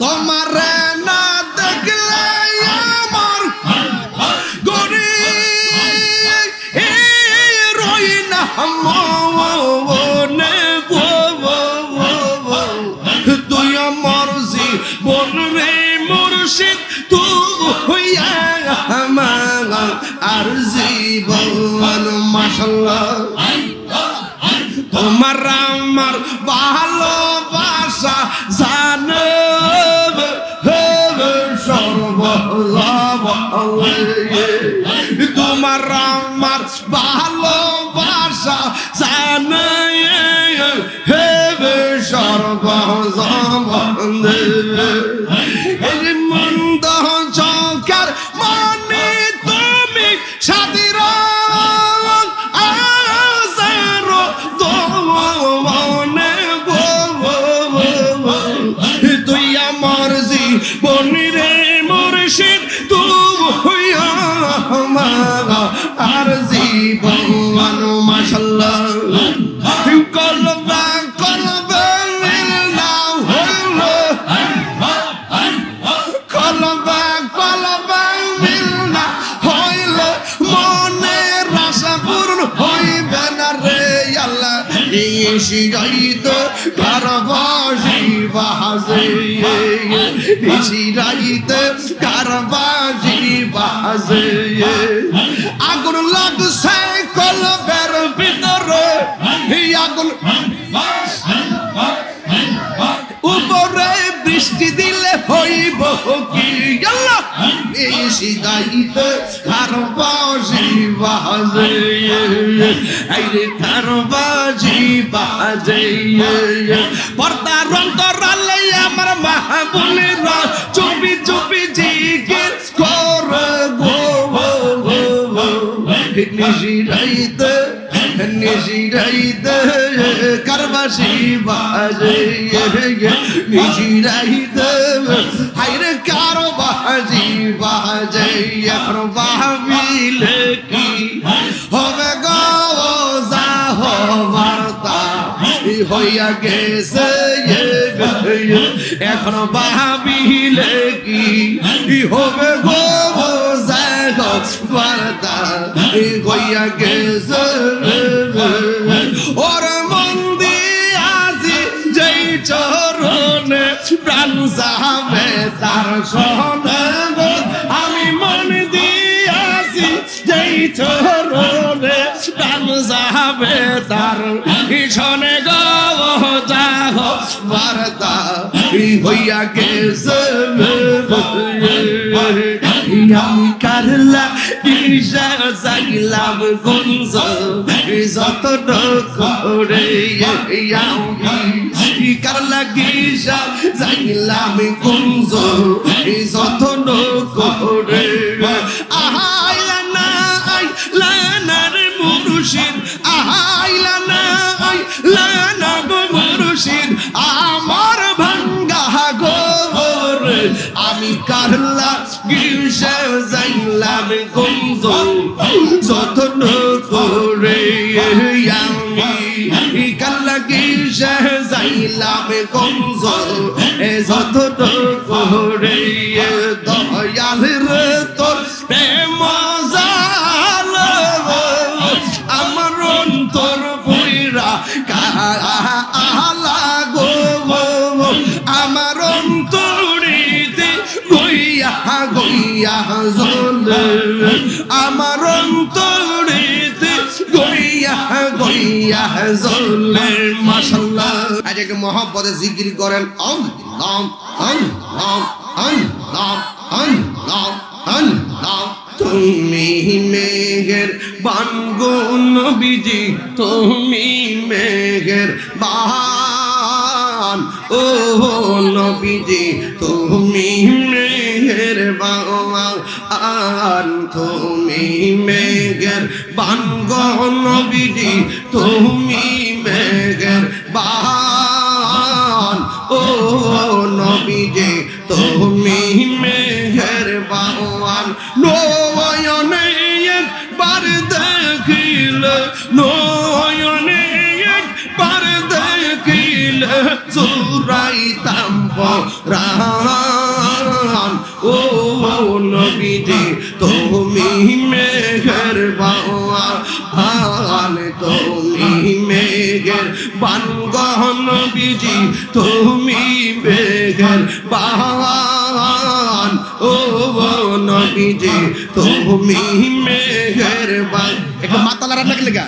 তোমার না দেখলে আমার গরি রই না মনে তুই আমার জীবন রে মুর্শিদ তুই আমার জীবন মাসাল্লাহ তোমার আমার ভালোবাসা জানে তোমার আমার ভালোবাসা জানে হেবে সর্বজবন্দে আর জীবন মাশাল্লাহ কলবা কলবা নাও হলো কলবা কলবা মিলনা হইল। মনের আশা পূর্ণ হইবে না রে আল্লাহ। ইসি গাইত কারবাসি বাজে ইসি গাইত কারবাসি বাজে আগুন লাগছে, কলবের ভিতরে। এই আগুন। উপরে বৃষ্টি দিলে হইব কি? এসি গাইতে কারবাজি বাজে। আইরে কারবাজি বাজে। পর্দার অন্তরালে আমার মাহবুলেরা নিশি রাইতে নিশি রাইতে কারবাসি বাজে নিশি রাইতে হাইরে কারবাসি বাজে, এখন বাবিলে কি হবে গো হবার্তা হইয়া গেছে এখন বাবিলে কি? হবে গো বার্তা হইয়া গেছে ওর মন্দি আজি যেই চরণে প্রাণ যাবে, তার গো। আমি মন দিয়াছি যেই চরণে প্রাণ যাবে, তার সনে গো। যাহ বার্তা হইয়া গেছে আমি কারলা কিসা যাইলাম গুঞ্জ যত করে আমি কারলা কিসা যাইলাম গুঞ্জ যত করে আহাইলা না আইলা না রে মুর্শিদ আহাইলা না আইলা গো মুর্শিদ আমার আমি গিসে যাইলাম গন্ধ যতন করে আমি কাল্লা যাইলাম গন্ধ এ যতন করে মাশাল্লাহ আজ একটা মহব্বতে জিকির করেন অম নাম অম নাম অম নাম অম নাম অম নাম তুমি মেঘের বানগো নবীজি, তুমি মেঘের বান, ও নবীজি, তুমি মেঘের বান তুমি মেঘের বানগো নবীজি তুমি মেঘের বান মেঘের বান গহন বিজি তুমি মেঘের বান ও নবীজি, তুমি মেঘের বান একটু মাতালার লেগা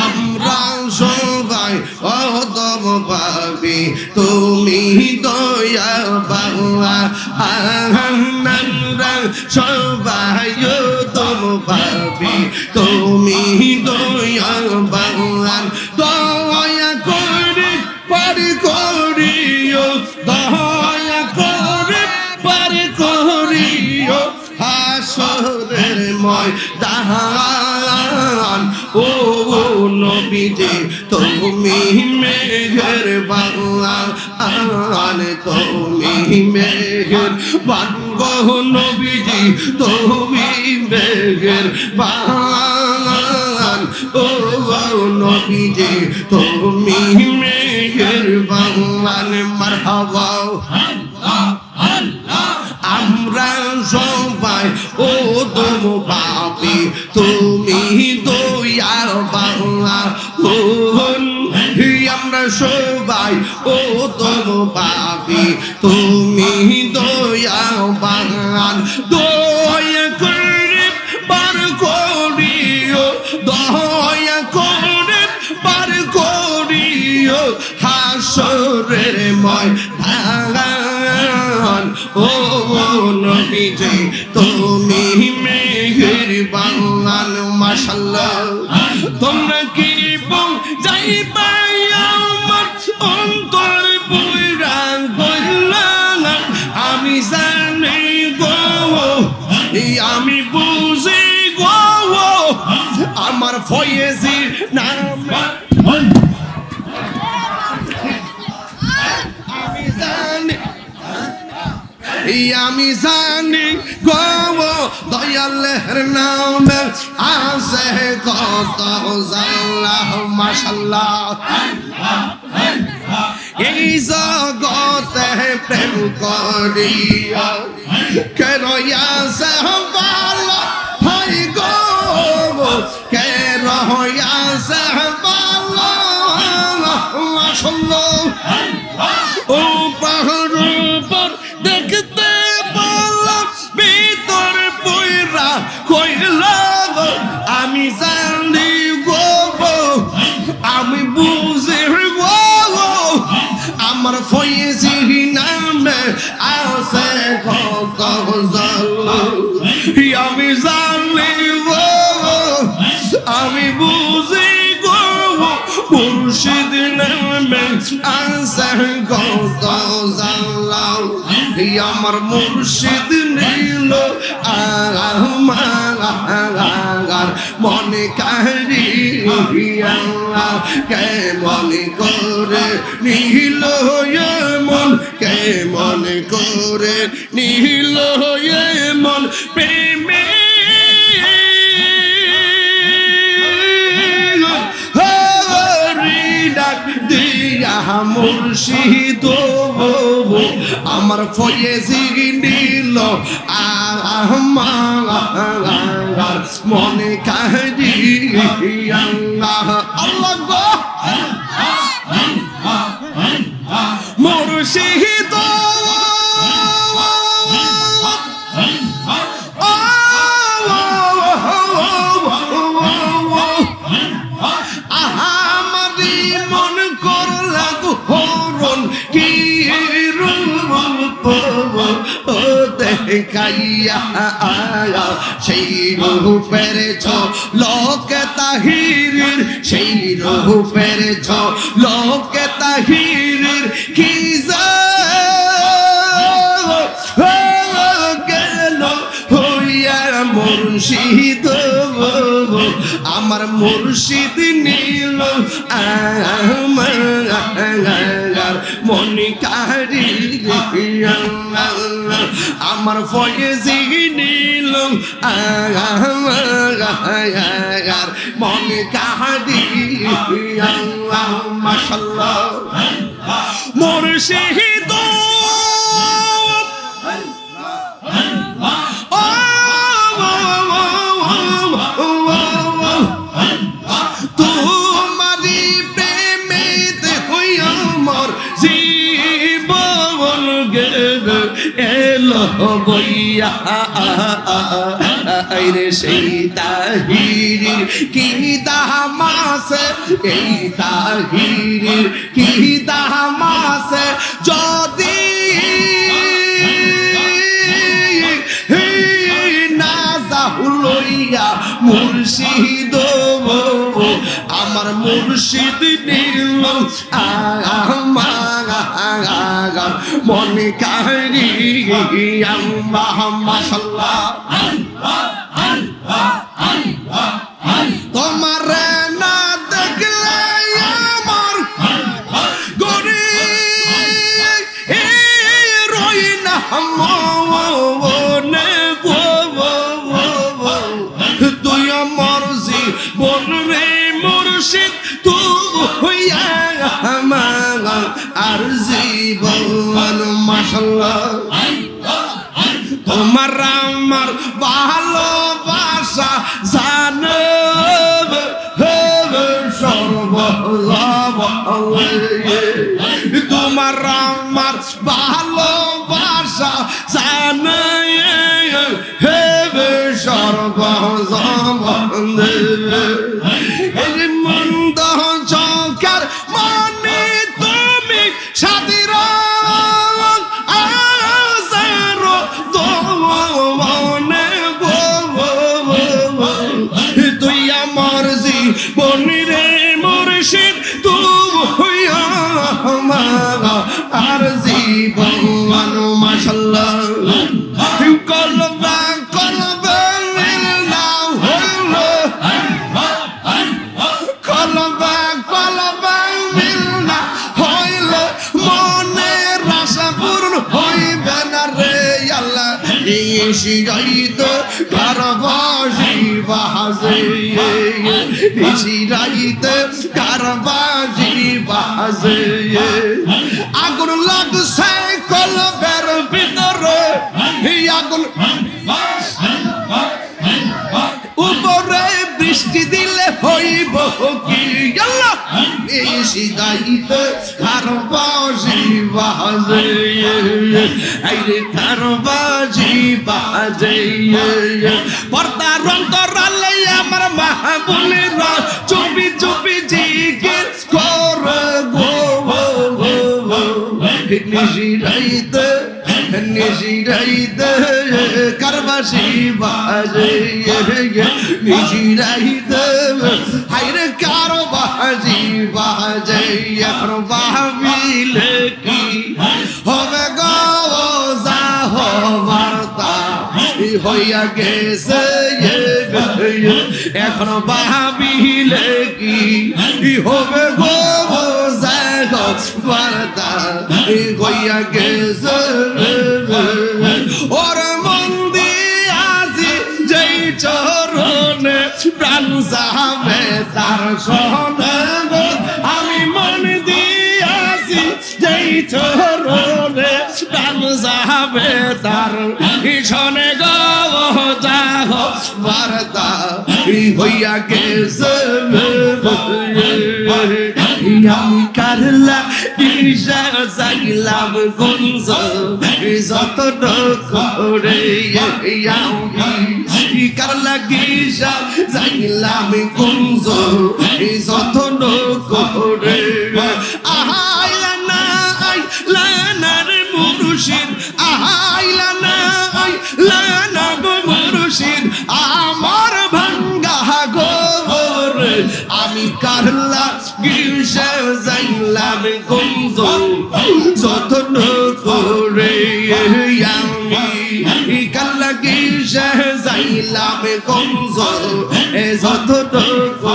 আমরা সবাই অদম পাবি তুমি দয়া বাবা করিও, দয়া করে পারি করিও, হাসরের ময়দান। ও নবীজি, তুমি মেঘের বাংলান তুমি মেঘের বাঙ্গ নবীজি, তুমি মেঘের বাংলান ও নবীজি, তুমি হাসরের ময় ধাগান ও নবীজি তুমি মেঘের বাংলান মাশাল্লাহ আমি জানি গো দয়ালের নামে আছে কত জাল্লা মাশাল্লাহ। এই জগতে প্রেম করিয়া কেন আছে ভালো হয় গো কেন আছে ভালো, মাশাল্লাহ। ও আমি জানি গো আমি বুঝি গো মুর্শিদ নামে আছে কত জানলাম আমার মুর্শিদ নীল আমার মনে কারি কে মনে করে নীল মন, কে মনে করে নীল মন, প্রেমে দিয়া মুর্শিদ আমার ফয়েজি নীল আমার মনে কাহি আল্লাহ মুর্শিদ দেখাইয়া আয়া, সেই রূপের ছ লোকে তাহিরের, সেই রূপের ছ লোকে তাহিরের, কি মুর্শিদ, আমার মুর্শিদ নীল, আমার মনি কারি আমার ফয়েজি নীল আমার মনি কারি মাশাল্লাহ মোর তোমারি এলো বইয়া আইরে সেই তাহিরির কি দামাসে এই তাহিরির কি দামাসে যদি না যাহুলইয়া মুর্শিদ আমার মুর্শিদ নীল আমার মনে কারি আল্লাহ মাশাল্লাহ মাশাল্লাহ তোমার আমার ভালোবাসা জানো তোমার আমার ভালোবাসা জীবন মাশাল্লাহ কলবা কলবা না হলো কলবা কলবা মিলনা হইল মনের আশা পূর্ণ হইবে না রে আল্লাহ ইসি গাইত কারবাসি বাজে। ইসি কার বাজি বাজে। আগুন লাগছে কলবের ভিতরে। আগুন উপরে বৃষ্টি দিলে হইব কি? আল্লাহ! এসি গাইতে কারবাজি বাজে আইরে কারবাজি বাজে পর্দার অন্তরালে আমার মাহবুলেরা চুপি চুপি জিজ্ঞেস করে গো নিশিরাইতে নিশিরাইতে কারবাসি বাজে নিশিরাইতে হাইরে কারবাসি বাবিলে কি হবে গো যা হবার্তা হইয়া গেছে এখন বাবিলে কি হবে গো বার্তা হইয়া গেছে ওর মন্দি আজি যেই চরণে প্রাণ যাবে, তার সনে যেই চরণে যাবে তার। সনে গো যাহ বার্তা হইয়া গেছে আমি কারলা, ঈশা জাগলাম গুঞ্জ। যত করে আমি কারলা গিসা জাগলাম গুঞ্জ। যত করে আহাইলা গিসে লাবে গন্ধ যতন করে আমি কারলা গিসে যাইলাম গন্ধ যতন করে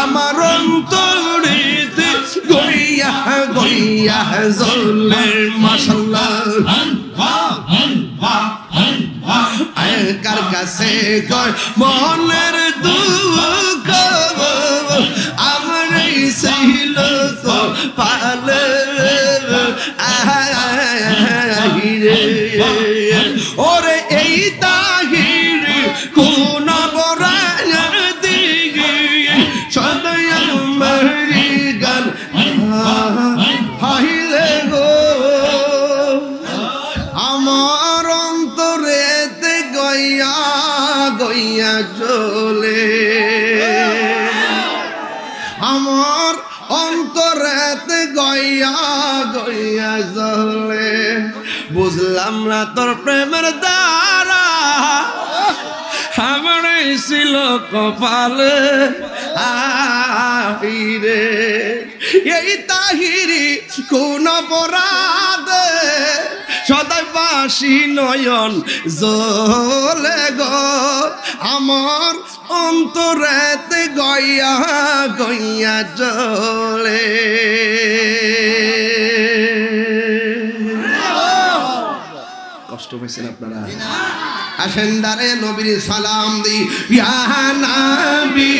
আমার অন্তরিতে গড়িয়া গড়িয়া জলে মাশাল্লাহ। কার কাছে গয় মনের দুঃখ তোর প্রেমের দ্বারা আমার ছিল কপালে। আইরে এই তাহিরি কোন অপরাধে সদাই বাসি নয়ন জলে গো। আমার অন্তরেতে গইয়া গইয়া চলে কষ্ট পেয়েছেন আপনারা? আসেন দারে নবীর সালাম দি ইয়া নবী।